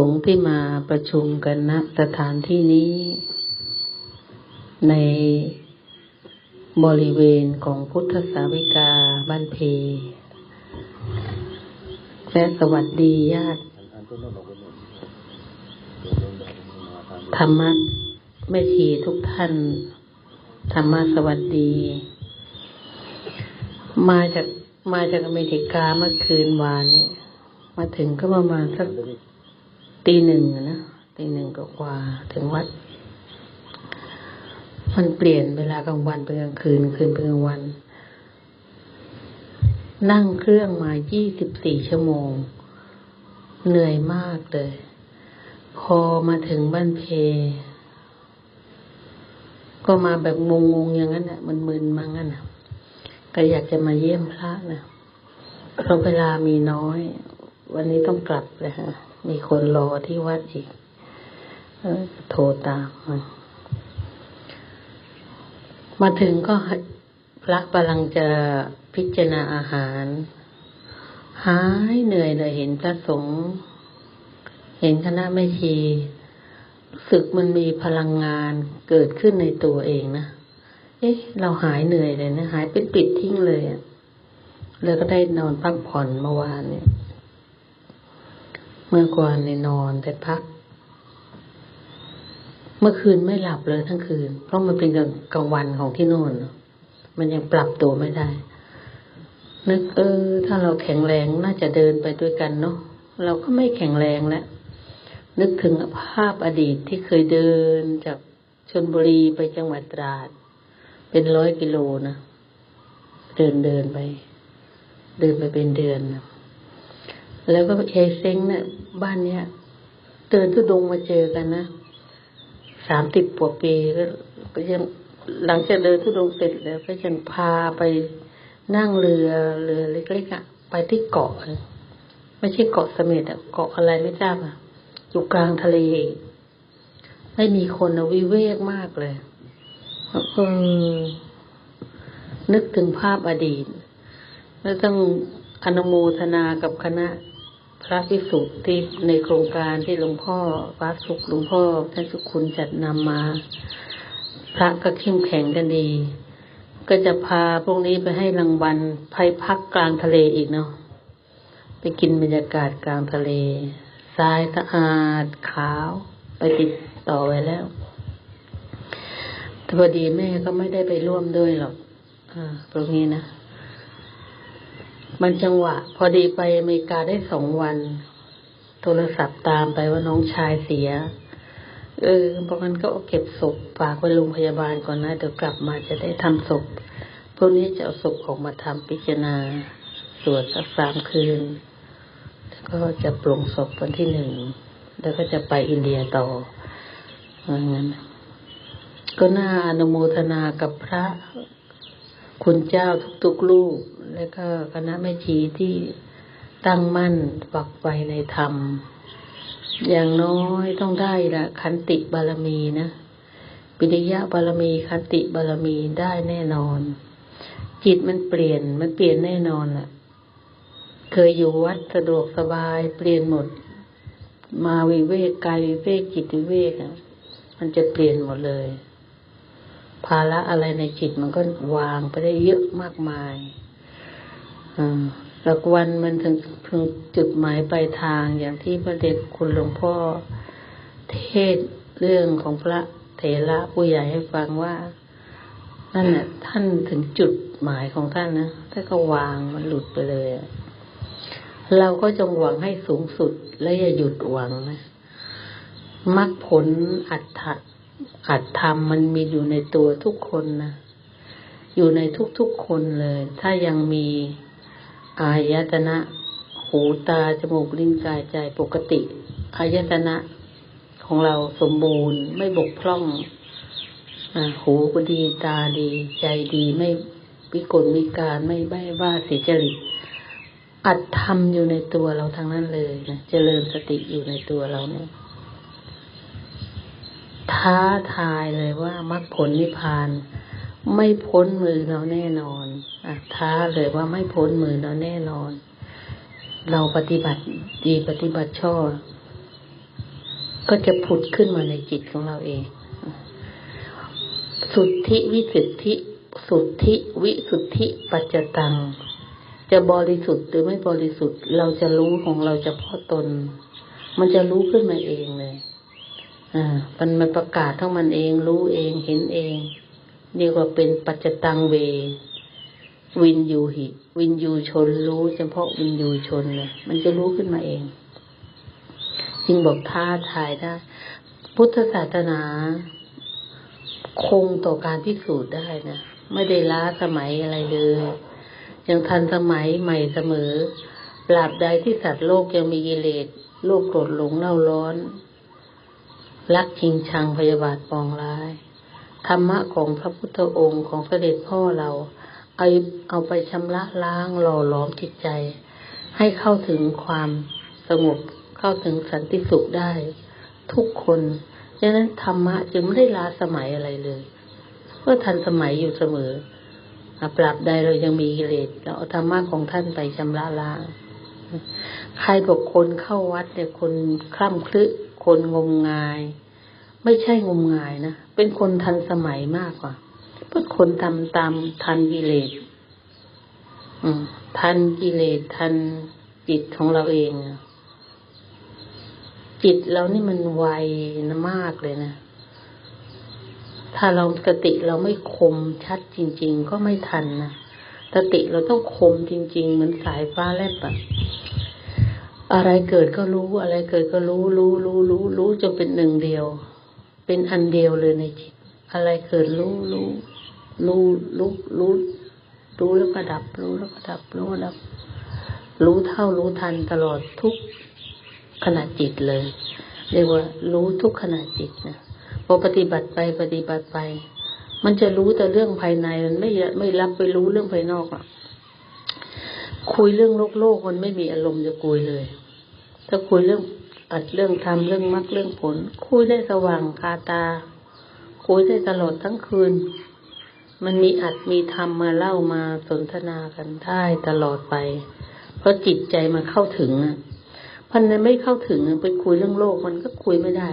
สงฆ์ที่มาประชุมกันณสถานที่นี้ ในบริเวณของพุทธสาวิกาบ้านเพและสวัสดีญาติธรรมะแม่ชีทุกท่าน ธรรมะสวัสดี มาจากมาจากอเมริกาเมื่อคืนวานนี่ยมาถึงก็ประมาณสัก ตีหนึ่งนะตีหนึ่งก็กว่าถึงวัด มันเปลี่ยนเวลากลางวันเป็นกลางคืนคืนเป็นกลางวัน นั่งเครื่องมา24ชั่วโมง เหนื่อยมากเลย พอมาถึงบ้านเพ ก็มาแบบงงๆอย่างนั้นน่ะมึนๆมางั้นน่ะก็อยากจะมาเยี่ยมพระนะเพราะเวลามีน้อย วันนี้ต้องกลับเลยฮะ มีคนรอที่วัดอีกโทรตามมันมาถึงก็พระกำลังจะพิจารณาอาหาร หายเหนื่อยเลยเห็นพระสงฆ์เห็นคณะแม่ชีรู้สึกมันมีพลังงานเกิดขึ้นในตัวเองนะ เอ๊ะ เราหายเหนื่อยเลยนะ หายเป็นปิดทิ้งเลยอะแล้วก็ได้นอนพักผ่อนเมื่อวานเนี่ย เมื่อก่อนเนี่ยนอนแต่พัก เมื่อคืนไม่หลับเลยทั้งคืน เพราะมันเป็นกลางกลางวันของที่โน่นมันยังปรับตัวไม่ได้ นึกเออ ถ้าเราแข็งแรงน่าจะเดินไปด้วยกันเนาะเราก็ไม่แข็งแรงแล้วนึกถึงภาพอดีตที่เคยเดินจากชนบุรีไปจังหวัดตราด เป็นร้อยกิโลนะเดินเดินไป เดินไปเป็นเดือนนะ แล้วก็เอเซ้งเนี่ยบ้านเนี้ยเดินทุดงมาเจอกันนะสามสิบกว่าปีก็ยังหลังจากเดินทุดงเสร็จแล้วก็ยังพาไปนั่งเรือเรือเล็กๆอะ ไปที่เกาะไม่ใช่เกาะเสม็ดอะเกาะอะไรไม่ทราบอะอยู่กลางทะเลไม่มีคนอะวิเวกมากเลยเออนึกถึงภาพอดีต แล้วต้องอนุโมทนากับคณะ พระพิสุที่ในโครงการที่หลวงพ่อวัดสุขหลวงพ่อท่านสุขุนจัดนำมา พระก็เข้มแข็งกันดี ก็จะพาพวกนี้ไปให้รางวัลภัยพักกลางทะเลอีกเนาะไปกินบรรยากาศกลางทะเลทรายสะอาดขาวไปติดต่อไว้แล้วแต่พอดีแม่ก็ไม่ได้ไปร่วมด้วยหรอก อ่าตรงนี้นะ มันจังหวะ พอดีไปอเมริกาได้สองวัน โทรศัพท์ตามไปว่าน้องชายเสีย เออเพราะงั้นก็เอาเก็บศพฝากไว้โรงพยาบาลก่อนนะเดี๋ยวกลับมาจะได้ทำศพพวกนี้จะเอาศพออกมาทำพิจารณาสวดสักสามคืน แล้วก็จะปลงศพวันที่หนึ่ง แล้วก็จะไปอินเดียต่อว่างั้น ก็น่าอนุโมทนากับพระ คุณเจ้าทุกๆลูก และก็คณะแม่ชีที่ตั้งมั่นปักไฟในธรรม อย่างน้อยต้องได้ละขันติบารมีนะปิริยะบารมีขันติบารมีได้แน่นอน จิตมันเปลี่ยนมันเปลี่ยนแน่นอนล่ะ เคยอยู่วัดสะดวกสบายเปลี่ยนหมด มาวิเวกกายวิเวกจิตวิเวกอะมันจะเปลี่ยนหมดเลย ภาระอะไรในจิตมันก็วางไปได้เยอะมากมายอืมสักวันมันถึงถึงจุดหมายปลายทางอย่างที่พระเดชคุณหลวงพ่อ เทศเรื่องของพระเถระผู้ใหญ่ให้ฟังว่านั่นน่ะท่านถึงจุดหมายของท่านนะท่านก็วางมันหลุดไปเลยเราก็จงหวังให้สูงสุดและอย่าหยุดหวังนะมรรคผลอัตถะ อัตธรรมมันมีอยู่ในตัวทุกคนนะอยู่ในทุกๆคนเลย ถ้ายังมีอายตนะ หูตาจมูกลิ้นกายใจปกติอายตนะของเราสมบูรณ์ไม่บกพร่องอหูก็ดีตาดี ใจดีไม่วิกลวิการไม่ใบ้บ้าเสียจริตอัดทำอยู่ในตัวเราทั้งนั้นเลยนะเจริญสติอยู่ในตัวเราเนี่ย ท้าทายเลยว่ามรรคผลนิพพาน ไม่พ้นมือเราแน่นอนอะท้าเลยว่าไม่พ้นมือเราแน่นอน เราปฏิบัติดีปฏิบัติชอบก็จะผุดขึ้นมาในจิตของเราเอง สุทธิวิสุทธิ สุทธิวิสุทธิปัจจตัง จะบริสุทธิ์หรือไม่บริสุทธิ์ เราจะรู้ของเราเฉพาะตน มันจะรู้ขึ้นมาเองเลย อ่ามันมาประกาศทั้งมันเอง รู้เองเห็นเองเรียกว่าเป็นปัจจตังเว วินยูหิ วินยูชนรู้ เฉพาะวินยูชนเลยมันจะรู้ขึ้นมาเองจึงบอกท้าทายได้พุทธศาสนา คงต่อการพิสูจน์ได้นะไม่ได้ล้าสมัยอะไรเลยยังทันสมัยใหม่เสมอปราบใดที่สัตว์โลกยังมีกิเลสโลกโกรธหลงเล่าร้อน รักชิงชังพยาบาทปองร้าย ธรรมะของพระพุทธองค์ของเด็จพ่อเรา เอาเอาไปชำระล้างหล่อหลอมจิตใจ ให้เข้าถึงความสงบเข้าถึงสันติสุขได้ ทุกคนดังนั้นธรรมะจึงไม่ได้ล้าสมัยอะไรเลยก็ทันสมัยอยู่เสมอปรับใดเรายังมีกิเลสเราเอาธรรมะของท่านไปชำระล้าง ใครบอกคนเข้าวัดเนี่ยคนคล่ำคลึ คนงมงาย ไม่ใช่งมงายนะ เป็นคนทันสมัยมากกว่าเพื่อคนทำตามทันกิเลสทันกิเลสทันจิตของเราเอง จิตเรานี่มันไวนะมากเลยนะ ถ้าเราสติเราไม่คมชัดจริง ๆ ก็ไม่ทันนะสติเราต้องคมจริง ๆ เหมือนสายฟ้าแลบอะ อะไรเกิดก็รู้ อะไรเกิดก็รู้ รู้ รู้ รู้ รู้จนเป็นหนึ่งเดียว เป็นอันเดียวเลยในจิต อะไรเกิดรู้ รู้ รู้ รู้ รู้ รู้แล้วก็ดับ รู้แล้วก็ดับ รู้แล้วดับ รู้เท่ารู้ทันตลอดทุกขณะจิตเลย เรียกว่า รู้ทุกขณะจิตนะพอปฏิบัติไปปฏิบัติไป มันจะรู้แต่เรื่องภายในมันไม่ไม่รับไปรู้เรื่องภายนอกอะ คุยเรื่องโลกโลกมันไม่มีอารมณ์จะคุยเลย ถ้าคุยเรื่องอัดเรื่องทำเรื่องมรรคเรื่องผล คุยได้สว่างคาตา คุยได้ตลอดทั้งคืน มันมีอัดมีธรรมาเล่ามาสนทนากันได้ตลอดไป เพราะจิตใจมันเข้าถึงอะพันนั้นไม่เข้าถึงไปคุยเรื่องโลกมันก็คุยไม่ได้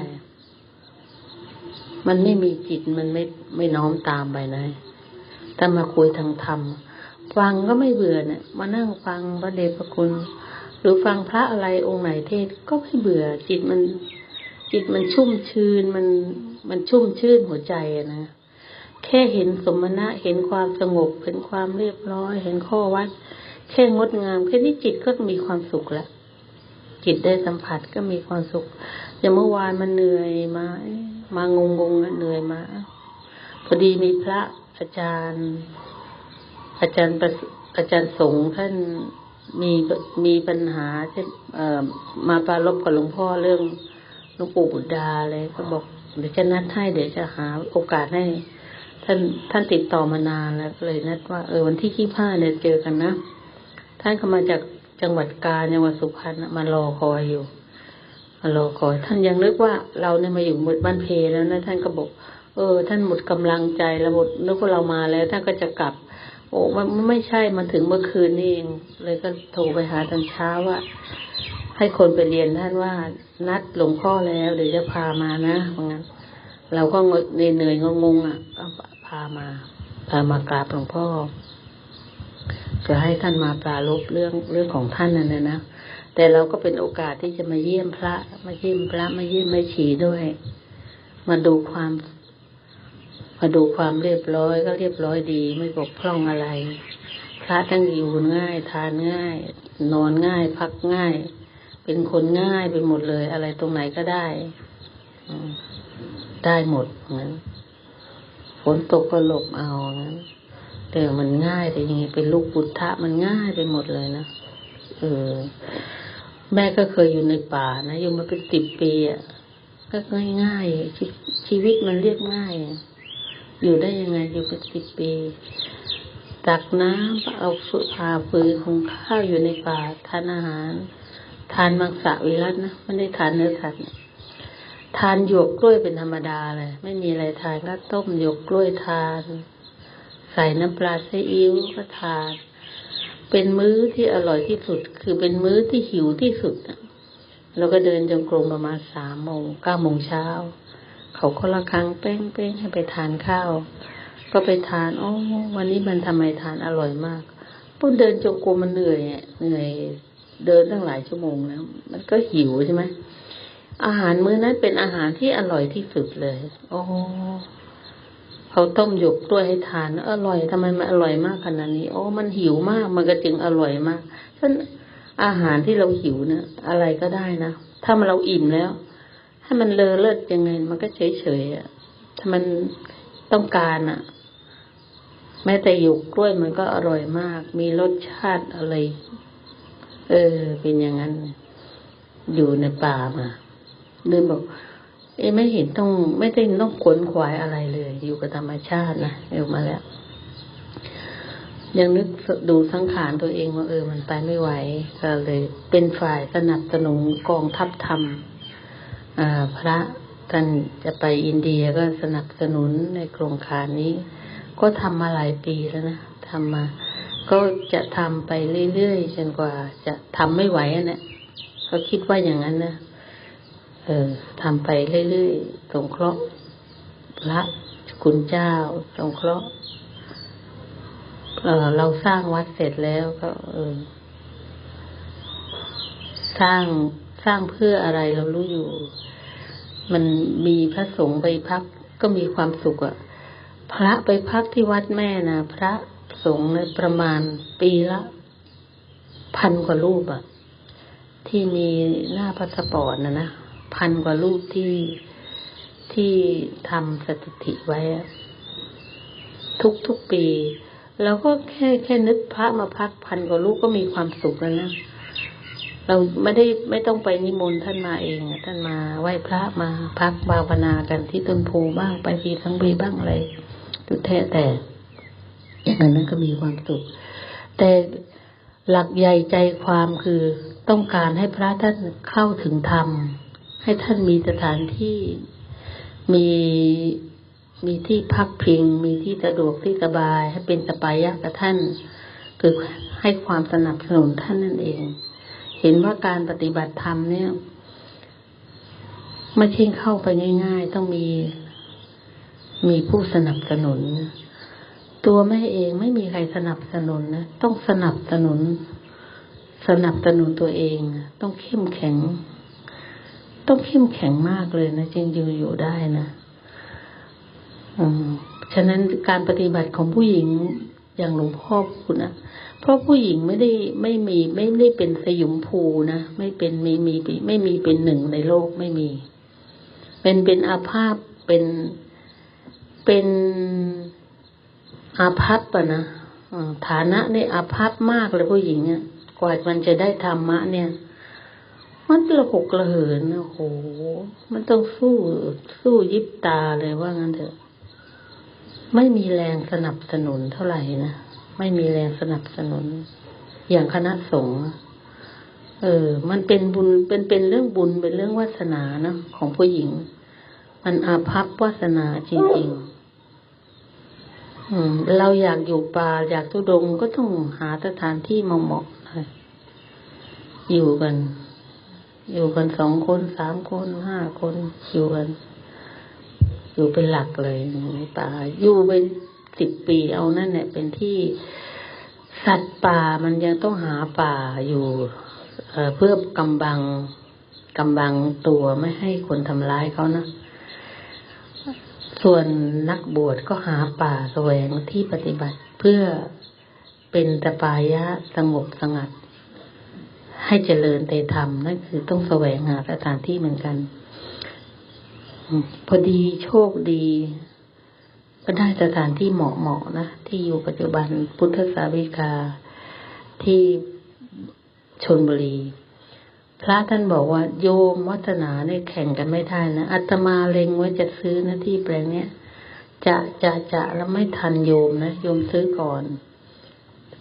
มันไม่มีจิตมันไม่ไม่น้อมตามไปนะถ้ามาคุยทางธรรม ฟังก็ไม่เบื่อเนะี่ยมานั่งฟังพระเดชพระคุณ หรือฟังพระอะไรองค์ไหนเทศก็ไม่เบื่อ จิตมัน จิตมันชุ่มชื้นมันมันชุ่มชื่นหัวใจนะแค่เห็นสมณะเห็นความสงบเห็นความเรียบร้อย เห็นข้อวัด แค่งดงามแค่นี้จิตก็มีความสุขแล้วจิตได้สัมผัสก็มีความสุขอย่างเมื่อวานมันเหนื่อยมามางงงเหนื่อยมาพอดีมีพระอาจารย์ อาจารย์อาจารย์สงฆ์ท่านมีมีปัญหาเช่นมาปรารบกับหลวงพ่อเรื่องหลวงปู่บุตรดาเลยก็บอกเดี๋ยวจะนัดให้เดี๋ยวจะหาโอกาสให้ ท่านท่านติดต่อมานานแล้วเลยนัดว่าเออวันที่ยี่ห้าเนี่ยเจอกันนะท่านก็มาจากจังหวัดกาญจังหวัดสุพรรณมารอคอยอยู่มารอคอย ท่านยังนึกว่าเราเนี่ยมาอยู่หมดบ้านเพแล้วนะท่านก็บอก เออ ท่านหมดกำลังใจแล้วหมดนึกว่าเรามาแล้ว ท่านก็จะกลับ โอ้มันไม่ใช่มันถึงเมื่อคืนนี่เอง เลยก็โทรไปหาตอนเช้าว่า ให้คนไปเรียนท่านว่า นัดหลวงพ่อแล้วเดี๋ยวจะพามานะเพราะงั้น เราก็เหนื่อยงงๆอะก็พามา พามากราบหลวงพ่อจะให้ท่านมาปราลบเรื่องเรื่องของท่านนั่นนะนะแต่เราก็เป็นโอกาสที่จะมาเยี่ยมพระ มาเยี่ยมพระมาเยี่ยมไม่ฉีด้วย มาดูความ มาดูความเรียบร้อยก็เรียบร้อยดี ไม่บกพร่องอะไร พระทั้งอยู่ง่าย ทานง่าย นอนง่าย พักง่าย เป็นคนง่ายไปหมดเลย อะไรตรงไหนก็ได้ได้หมดงั้นฝนตกก็หลบเอางั้นแต่มันง่ายแต่ยังไงเป็นลูกพุทธะมันง่ายไปหมดเลยนะเออ แม่ก็เคยอยู่ในป่านะอยู่มาเป็นสิบปีอะก็ง่ายง่ายชีวิตมันเรียบง่ายอ อยู่ได้ยังไงอยู่เป็นสิบปีตักน้ำเอาสุภาฟืนของข้าวอยู่ในป่าทานอาหาร ทานมังสวิรัตนะไม่ได้ทานเนื้อสัตว์ทานหยวกกล้วยเป็นธรรมดาเลยไม่มีอะไรทานก็ต้มหยวกกล้วยทาน ใส่น้ำปลาซีอิ๊วก็ทาน เป็นมื้อที่อร่อยที่สุด คือเป็นมื้อที่หิวที่สุดแล้วก็เดินจงกรมประมาณสามโมงเก้าโมงเช้า เขาคนละครั้งเป้งเป้งให้ไปทานข้าว ก็ไปทานโอ้วันนี้มันทำไมทานอร่อยมากปุ๊บเดินจงกรมมันเหนื่อยเหนื่อยเดินตั้งหลายชั่วโมงแล้ว มันก็หิวใช่ไหมอาหารมื้อนั้นเป็นอาหารที่อร่อยที่สุดเลย โอ้เขาต้มหยกด้วยให้ทาน อร่อยทำไมมันอร่อยมากขนาดนี้ โอ้มันหิวมาก มันก็จึงอร่อยมากฉะนั้นอาหารที่เราหิวเนี่ยอะไรก็ได้นะถ้ามันเราอิ่มแล้ว ถ้ามันเลอเลิศยังไง มันก็เฉยเฉยอะถ้ามันต้องการอะแม้แต่หยกกล้วยมันก็อร่อยมาก มีรสชาติอะไร เออ เป็นอย่างนั้น อยู่ในป่ามาเดินบอก เอ้ไม่เห็นต้อง ไม่ได้ต้องขวนขวายอะไรเลย อยู่กับธรรมชาตินะเอยู่มาแล้วยังนึกดูสังขารตัวเองว่าเออ มันไปไม่ไหว ก็เลย เป็นฝ่ายสนับสนุนกองทัพธรรม พระท่านจะไปอินเดียก็สนับสนุนในโครงการนี้ ก็ทำมาหลายปีแล้วนะทำมา ก็จะทำไปเรื่อยๆจนกว่า จะทำไม่ไหวอะนะเขาคิดว่าอย่างนั้นนะเออทำไปเรื่อยๆสงเคราะห์พระคุณเจ้าสงเคราะห์เออเราสร้างวัดเสร็จแล้วก็เออสร้าง สร้างเพื่ออะไรเรารู้อยู่ มันมีพระสงฆ์ไปพักก็มีความสุขอะพระไปพักที่วัดแม่นะพระสงฆ์ในยประมาณปีละพันกว่ารูปอะที่มีหน้าพาสปอร์ตนะนะพันกว่ารูปที่ที่ทำสถิติไว้ ทุกทุกปี แล้วก็แค่แค่นึกพระมาพักพันกว่ารูปก็มีความสุขแล้วนะ เราไม่ได้ไม่ต้องไปนิมนต์ท่านมาเองอะท่านมาไหว้พระมาพักภาวนากันที่ต้นโพบ้างไปปีทั้งปีบ้างอะไรทุกแท้แต่อย่างนั้นก็มีความสุขแต่หลักใหญ่ใจความคือต้องการให้พระท่านเข้าถึงธรรม ให้ท่านมีสถานที่มีมีที่พักพิง มีที่สะดวกที่สบาย ให้เป็นสปายะกับท่าน คือให้ความสนับสนุนท่านนั่นเอง เห็นว่าการปฏิบัติธรรมเนี่ยไม่ใช่เข้าไปง่าย ๆ ต้องมีมีผู้สนับสนุน ตัวแม่เองไม่มีใครสนับสนุนนะต้องสนับสนุน สนับสนุนตัวเอง ต้องเข้มแข็ง ต้องเข้มแข็งมากเลยนะจึงอยู่อยู่ได้นะอืมฉะนั้นการปฏิบัติของผู้หญิง อย่างหลวงพ่อพูดนะเพราะผู้หญิงไม่ได้ไม่มีไม่ได้เป็นสยุมภูนะไม่เป็นมีมีไม่มีเป็นหนึ่งในโลกไม่มี เป็นเป็นอาภาพเป็นเป็นอาภัพอะนะฐานะเนี่ยอาภัพมากเลยผู้หญิงเนี่ยกว่ามันจะได้ธรรมะเนี่ยมันระหกระเหินโอ้โห มันต้องสู้สู้ยิบตาเลยว่างั้นเถอะ ไม่มีแรงสนับสนุนเท่าไหร่นะไม่มีแรงสนับสนุน อย่างคณะสงฆ์เออ มันเป็นบุญเป็นเป็นเรื่องบุญเป็นเรื่องวาสนานะของผู้หญิง มันอาภัพวาสนาจริงๆอืม เราอยากอยู่ป่าอยากทุดงก็ต้องหาสถานที่เหมาะๆหน่อยอยู่กัน อยู่กันสองคนสามคนห้าคนอยู่กัน อยู่เป็นหลักเลยในป่าอยู่ไปสิบปีเอานั่นเนี่ยเป็นที่สัตว์ป่ามันยังต้องหาป่าอยู่เอเพื่อกำบังกำบังตัวไม่ให้คนทำร้ายเขานะส่วนนักบวชก็หาป่าแสวงที่ปฏิบัติเพื่อเป็นตปายะสงบสงัด ให้เจริญเตธรรมนั่นคือต้องแสวงหาสถานที่เหมือนกัน พอดีโชคดี ก็ได้สถานที่เหมาะๆนะ ที่อยู่ปัจจุบันพุทธสาวิกาที่ชนบุรี พระท่านบอกว่าโยมวัฒนาเนี่ยแข่งกันไม่ได้นะอาตมาเล็งไว้จะซื้อนะที่แปลงเนี้ยจะจะจะแล้วไม่ทันโยมนะโยมซื้อก่อน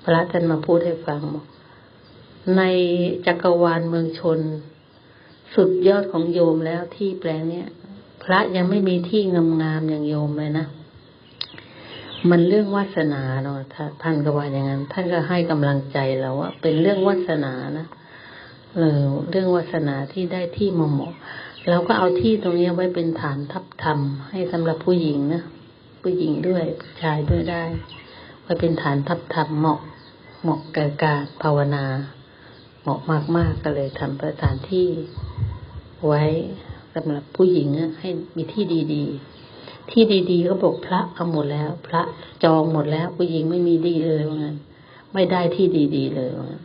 พระท่านมาพูดให้ฟังบอกในจักรวาลเมืองชน สุดยอดของโยมแล้วที่แปลงเนี้ย พระยังไม่มีที่งามๆอย่างโยมเลยนะมันเรื่องวาสนาเนาะท่านก็ว่าอย่างนั้น ท่านก็ให้กำลังใจเราว่าเป็นเรื่องวาสนานะเออเรื่องวาสนาที่ได้ที่เหมาะเหมาะเราก็เอาที่ตรงนี้ไว้เป็นฐานทับธรรมให้สำหรับผู้หญิงนะผู้หญิงด้วยผู้ชายด้วยได้ไว้เป็นฐานทับธรรมเหมาะเหมาะแก่การภาวนา เหมาะมากๆก็เลยทำสถานที่ไว้ สำหรับผู้หญิงอะให้มีที่ดีๆ ที่ดีๆก็บอกพระเอาหมดแล้ว พระจองหมดแล้ว ผู้หญิงไม่มีดีเลยว่างั้นไม่ได้ที่ดีๆเลยว่างั้น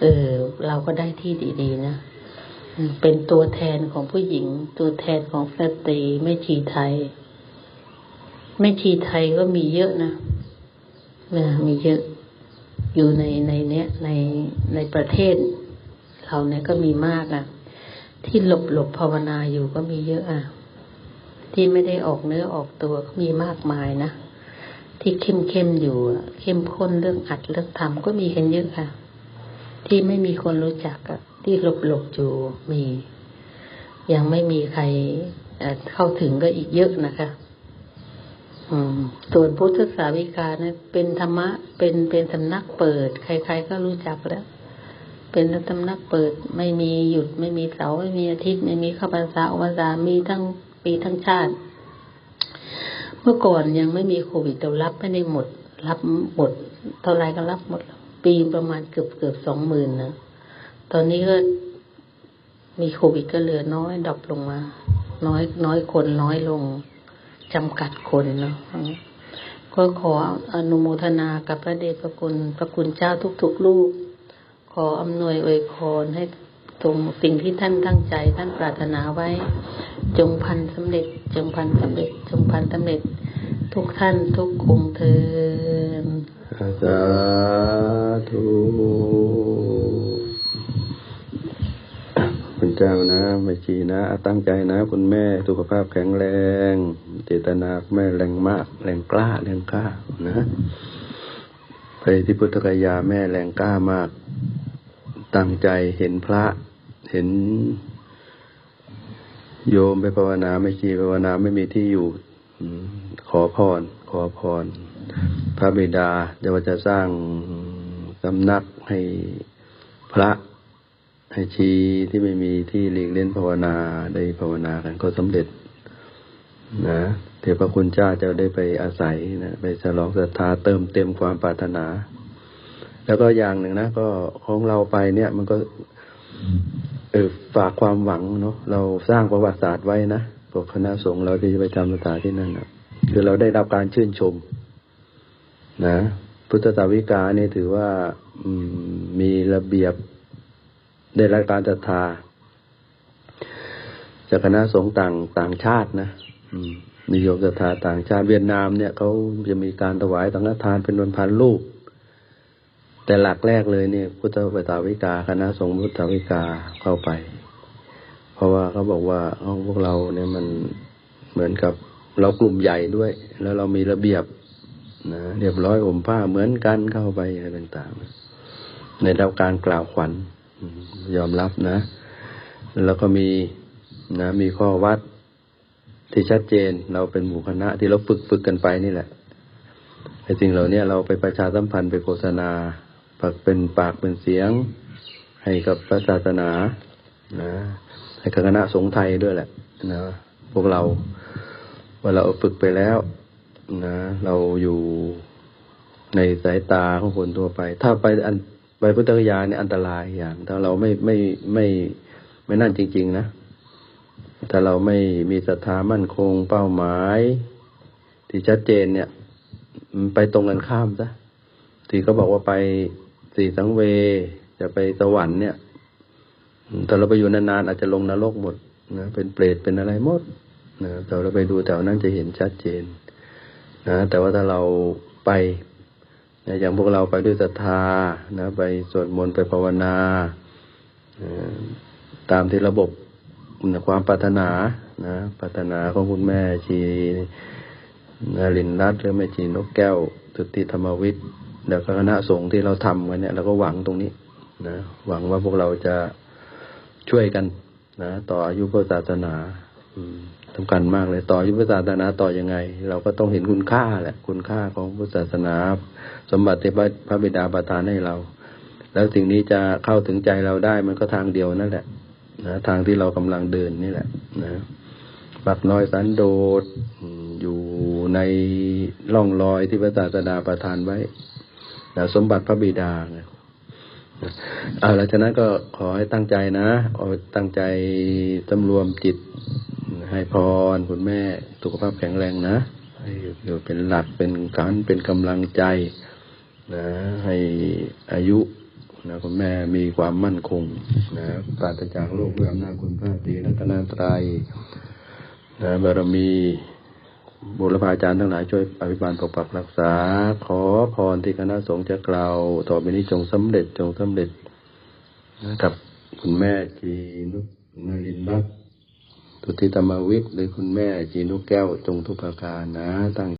เออ เราก็ได้ที่ดีๆนะเป็นตัวแทนของผู้หญิง ตัวแทนของสตรีแม่ชีไทยแม่ชีไทยก็มีเยอะนะนะมีเยอะอยู่ในในเนี้ยในในประเทศเราเนี่ยก็มีมากอะ ที่หลบหลบภาวนาอยู่ก็มีเยอะอะ ที่ไม่ได้ออกเนื้อออกตัวก็มีมากมายนะ ที่เข้มเข้มอยู่เข้มข้นเรื่องอัดเรื่องทำก็มีกันเยอะค่ะ ที่ไม่มีคนรู้จักอะที่หลบหลบอยู่มี ยังไม่มีใครเข้าถึงก็อีกเยอะนะคะส่วนพุทธสาวิกานะเป็นธรรมะ เป็นเป็นสำนักเปิด ใคร ๆ ก็รู้จักแล้ว เป็นสำนักเปิด ไม่มีหยุดไม่มีเสาร์ไม่มีอาทิตย์ ไม่มีข้าพรรษาออกพรรษามีทั้งปีทั้งชาติ เมื่อก่อนยังไม่มีโควิดเรารับไม่ได้หมด รับหมดเท่าไรก็รับหมด ปีประมาณเกือบเกือบสองหมื่นนะตอนนี้ก็มีโควิดก็เหลือน้อยดรอปลงมา น้อยน้อยคนน้อยลงจำกัดคนเนาะก็ขออนุโมทนากับพระเดชพระคุณพระคุณเจ้าทุกๆลูก ขออำนวยอวยพรให้ตรงสิ่งที่ท่านตั้งใจ ท่านปรารถนาไว้ จงพันสำเร็จ จงพันสำเร็จ จงพันสำเร็จ ทุกท่านทุกคงเทินสาธุคุณเจ้านะไม่ชีนะ ตั้งใจนะ คุณแม่สุขภาพแข็งแรง เจตนาแม่แรงมาก แรงกล้า แรงกล้านะไปที่พุทธกยาแม่แรงกล้ามาก ตั้งใจเห็นพระเห็นโยมไปภาวนาไม่ชีภาวนาไม่มีที่อยู่ขอพร ขอพร พระบิดาจะว่าจะสร้างสำนักให้พระให้ชีที่ไม่มีที่หลีกเล่นภาวนาได้ภาวนากันก็สำเร็จ นะเทพคุณเจ้าจะได้ไปอาศัยนะไปฉลองศรัทธาเติมเต็มความปรารถนา แล้วก็อย่างหนึ่งนะก็ของเราไปเนี่ย มันก็ เออฝากความหวังเนาะเราสร้างประวัติศาสตร์ไว้นะพวกคณะสงฆ์เราที่ไปจำพรรษาที่นั่นนะคือเราได้รับการชื่นชม นะ พุทธสาวิกาเนี่ยถือว่าอมมีระเบียบได้รับการศรัทธาจากคณะสงฆ์ต่างต่างชาตินะมนิยมศรัทธาต่างชาติเวียดนามเนี่ยเขาจะมีการถวายสังฆทานเป็นวันพันลูก แต่หลักแรกเลยเนี่ย พุทธสาวิกาคณะสงฆ์พุทธวิกาเข้าไป เพราะว่าเขาบอกว่าเอาพวกเราเนี่ยมันเหมือนกับเรากลุ่มใหญ่ด้วย แล้วเรามีระเบียบนะเรียบร้อยห่มผ้าเหมือนกันเข้าไปอะไรต่างๆในรับการกล่าวขวัญยอมรับนะ แล้วก็มีนะ มีข้อวัดที่ชัดเจนเราเป็นหมู่คณะที่เราฝึกฝึกกันไปนี่แหละไอ้สิ่งเหล่านี้เราไปประชาสัมพันธ์ไปโฆษณา เป็นปากเป็นเสียง ให้กับพระศาสนานะให้กับคณะสงฆ์ไทยด้วยแหละนะพวกเราว่าเราฝึกไปแล้วนะเราอยู่ในสายตาของคนทั่วไป ถ้าไปอันไปพุทธกยาเนี่ยอันตรายอย่าง ถ้าเราไม่ไม่ไม่ไม่นั่นจริง ๆ นะถ้าเราไม่มีศรัทธามั่นคงเป้าหมาย ที่ชัดเจนเนี่ย ไปตรงกันข้ามซะที่เขาบอกว่าไป สี่สังเวจะไปสวรรค์เนี่ยแต่เราไปอยู่นานๆอาจจะลงนรกหมดนะเป็นเปรตเป็นอะไรหมดนะแต่เราไปดูแถวนั้นจะเห็นชัดเจนนะแต่ว่าถ้าเราไปนะอย่างพวกเราไปด้วยศรัทธานะไปสวดมนต์ไปภาวนาตามที่ระบบนะความปรารถนานะปรารถนาของคุณแม่ชีนารินรัตหรือแม่ชีนกแก้วสุติธรรมวิทย์ แล้วก็คณะสงฆ์ที่เราทำกันเนี่ยเราก็หวังตรงนี้นะหวังว่าพวกเราจะช่วยกันนะต่ออายุพระศาสนาสำคัญมากเลยต่ออายุพระศาสนาต่อยังไง เราก็ต้องเห็นคุณค่าแหละคุณค่าของพุทธศาสนา สมบัติที่พระบิดาประทานให้เรา แล้วสิ่งนี้จะเข้าถึงใจเราได้มันก็ทางเดียวนั่นแหละนะทางที่เรากำลังเดินนี่แหละนะปักน้อยสันโดษอืมอยู่ในร่องรอยที่พระศาสดาประทานไว้ นะสมบัติพระบิดาไงเอาหลังจากนั้นก็ขอให้ตั้งใจนะเอาตั้งใจสำรวมจิต ให้พรคุณแม่สุขภาพแข็งแรงนะให้อยู่เป็นหลักเป็นการเป็นกำลังใจนะให้อายุนะคุณแม่มีความมั่นคงนะปราศจากโรคด้วยอำนาจคุณพระตรีรัตนตรัยนะบารมี บุรพาจารย์ทั้งหลายช่วยอภิบาลปกปักรักษา ขอพรที่คณะสงฆ์จะกล่าว ต่อไปนี้จงสำเร็จจงสำเร็จนะกับคุณแม่จีนุกนารินบักตุติธรรมวิทย์หรือคุณแม่จีนุกแก้วจงทุกประการนะตั้ง